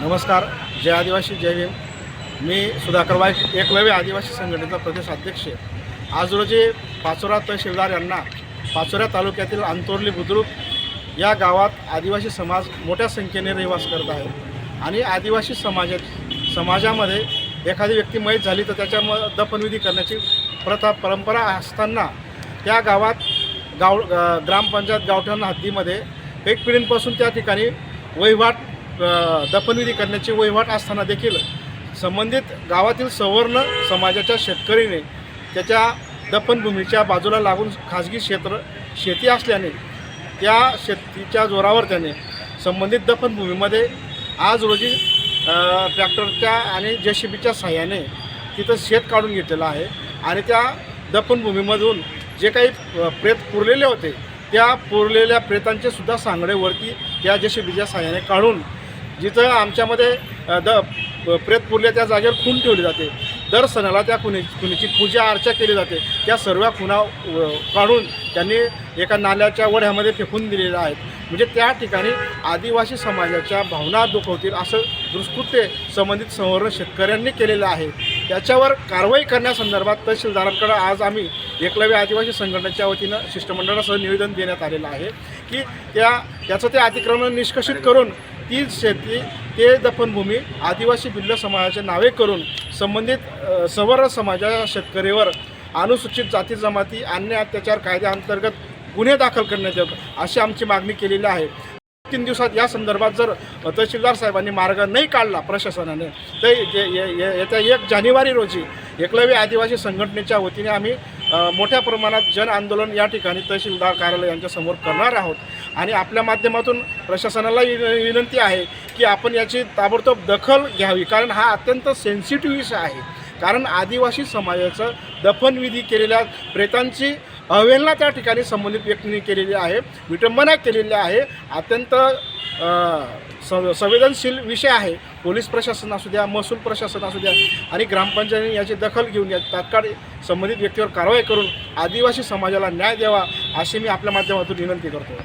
नमस्कार जय आदिवासी जय भीम मी सुधाकर वाईक एकलव्य आदिवासी संघटनेचा प्रदेश अध्यक्ष आहे. आज रोजी पाचोरा तहसीलदार यांना पाचोरा तालुक्यातील अंतोरली बुद्रुक या गावात आदिवासी समाज मोठ्या संख्येने रहिवास करत आहे आणि आदिवासी समाजात समाजामध्ये एखादी व्यक्ती मयत झाली तर त्याच्या म दफनविधी करण्याची प्रथा परंपरा असताना त्या गावात गाव ग्रामपंचायत गावठाण हद्दीमध्ये एक पिढींपासून त्या ठिकाणी वहिवाट दफनविधी करण्याची वहिवाट असताना देखील संबंधित गावातील सवर्ण समाजाच्या शेतकरीने त्याच्या दफनभूमीच्या बाजूला लागून खाजगी क्षेत्र शेती असल्याने त्या शेतीच्या जोरावर त्याने संबंधित दफनभूमीमध्ये आज रोजी ट्रॅक्टरच्या आणि जे सी बीच्या सहाय्याने तिथं शेत काढून घेतलेलं आहे आणि त्या दफनभूमीमधून जे काही प्रेत पुरलेले होते त्या पुरलेल्या प्रेतांचे सुद्धा सांगडेवरती त्या जे सी बीच्या सहाय्याने काढून जिथं आमच्यामध्ये द प्रेत पुरले त्या जागेवर खून ठेवली जाते. दर सणाला त्या खुनी खुनीची पूजा अर्चा केली जाते. त्या सर्व खुणा काढून त्यांनी एका नाल्याच्या वढ्यामध्ये फेकून दिलेल्या आहेत. म्हणजे त्या ठिकाणी आदिवासी समाजाच्या भावना दुखवतील असं दुष्कृत्य संबंधित संवर्ण शेतकऱ्यांनी केलेलं आहे. त्याच्यावर कारवाई करण्यासंदर्भात तहसीलदारांकडे आज आम्ही एकलव्य आदिवासी संघटनेच्या वतीनं शिष्टमंडळासह निवेदन देण्यात आलेलं आहे की त्या त्याचं ते अतिक्रमण निष्कषित करून ती शेती ते दफनभूमी आदिवासी भिल्ल समाजाच्या नावे करून संबंधित सवर्ण समाजाच्या शेतकरीवर अनुसूचित जाती जमाती अन्य अत्याचार कायद्याअंतर्गत गुन्हे दाखल करण्यात येतात अशी आमची मागणी केलेली आहे. तीन दिवसात या संदर्भात जर तहसीलदार साहेबांनी मार्ग नाही काढला प्रशासनाने तर ये- येत्या एक जानेवारी रोजी एकलव्य आदिवासी संघटनेच्या वतीने आम्ही मोठ्या प्रमाणात जन आंदोलन या ठिकाणी तहसीलदार कार्यालय यांच्यासमोर करणार आहोत. आणि आपल्या माध्यमातून प्रशासनाला विनंती आहे की आपण याची ताबडतोब दखल घ्यावी कारण हा अत्यंत सेन्सिटिव्ह विषय आहे. कारण आदिवासी समाजाचं दफनविधी केलेल्या प्रेतांची अवहेलना त्या ठिकाणी संबंधित व्यक्तींनी केलेली आहे विटंबना केलेली आहे. अत्यंत सं संवेदनशील विषय आहे. पोलीस प्रशासन असू द्या महसूल प्रशासन असू द्या आणि ग्रामपंचायतीने याची दखल घेऊन या तात्काळ संबंधित व्यक्तीवर कारवाई करून आदिवासी समाजाला न्याय द्यावा अशी मी आपल्या माध्यमातून विनंती करतो.